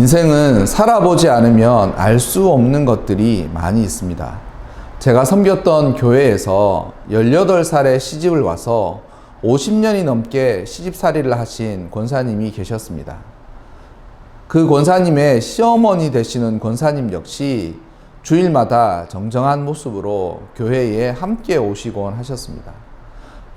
인생은 살아보지 않으면 알 수 없는 것들이 많이 있습니다. 제가 섬겼던 교회에서 18살에 시집을 와서 50년이 넘게 시집살이를 하신 권사님이 계셨습니다. 그 권사님의 시어머니 되시는 권사님 역시 주일마다 정정한 모습으로 교회에 함께 오시곤 하셨습니다.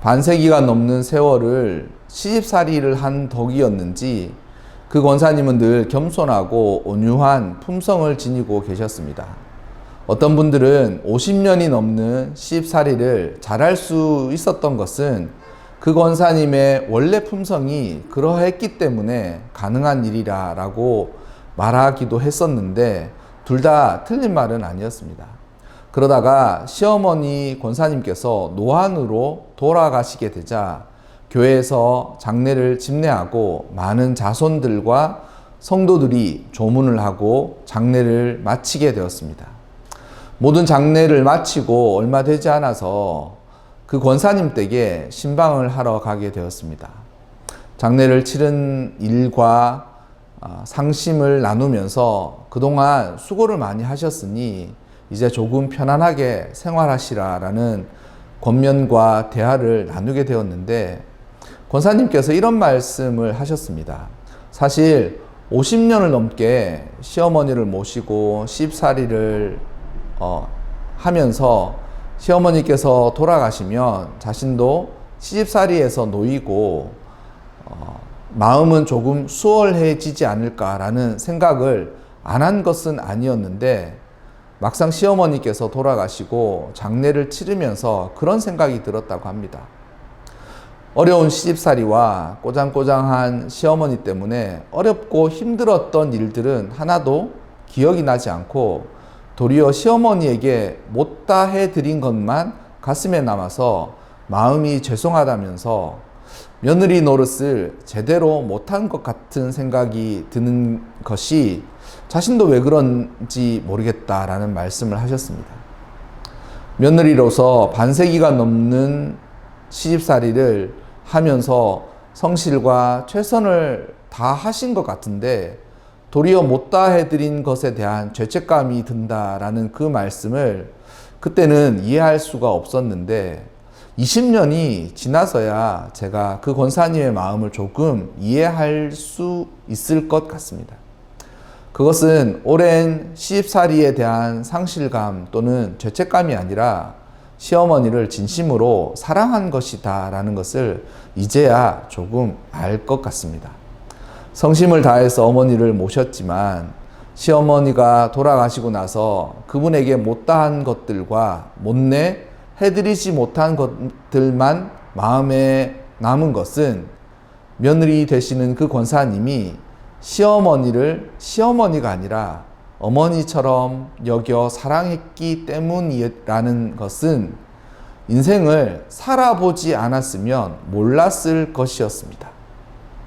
반세기가 넘는 세월을 시집살이를 한 덕이었는지 그 권사님은 늘 겸손하고 온유한 품성을 지니고 계셨습니다. 어떤 분들은 50년이 넘는 시집살이를 잘할 수 있었던 것은 그 권사님의 원래 품성이 그러했기 때문에 가능한 일이라라고 말하기도 했었는데 둘 다 틀린 말은 아니었습니다. 그러다가 시어머니 권사님께서 노안으로 돌아가시게 되자 교회에서 장례를 집례하고 많은 자손들과 성도들이 조문을 하고 장례를 마치게 되었습니다. 모든 장례를 마치고 얼마 되지 않아서 그 권사님 댁에 신방을 하러 가게 되었습니다. 장례를 치른 일과 아, 상심을 나누면서 그동안 수고를 많이 하셨으니 이제 조금 편안하게 생활하시라라는 권면과 대화를 나누게 되었는데 권사님께서 이런 말씀을 하셨습니다. 사실 50년을 넘게 시어머니를 모시고 시집살이를 어, 하면서 시어머니께서 돌아가시면 자신도 시집살이에서 놓이고 어, 마음은 조금 수월해지지 않을까라는 생각을 안 한 것은 아니었는데 막상 시어머니께서 돌아가시고 장례를 치르면서 그런 생각이 들었다고 합니다. 어려운 시집살이와 꼬장꼬장한 시어머니 때문에 어렵고 힘들었던 일들은 하나도 기억이 나지 않고 도리어 시어머니에게 못다 해드린 것만 가슴에 남아서 마음이 죄송하다면서 며느리 노릇을 제대로 못한 것 같은 생각이 드는 것이 자신도 왜 그런지 모르겠다라는 말씀을 하셨습니다. 며느리로서 반세기가 넘는 시집살이를 하면서 성실과 최선을 다 하신 것 같은데 도리어 못다 해드린 것에 대한 죄책감이 든다라는 그 말씀을 그때는 이해할 수가 없었는데 20년이 지나서야 제가 그 권사님의 마음을 조금 이해할 수 있을 것 같습니다. 그것은 오랜 시집살이에 대한 상실감 또는 죄책감이 아니라 시어머니를 진심으로 사랑한 것이다 라는 것을 이제야 조금 알 것 같습니다. 성심을 다해서 어머니를 모셨지만 시어머니가 돌아가시고 나서 그분에게 못다한 것들과 못내 해드리지 못한 것들만 마음에 남은 것은 며느리 되시는 그 권사님이 시어머니를 시어머니가 아니라 어머니처럼 여겨 사랑했기 때문이라는 것은 인생을 살아보지 않았으면 몰랐을 것이었습니다.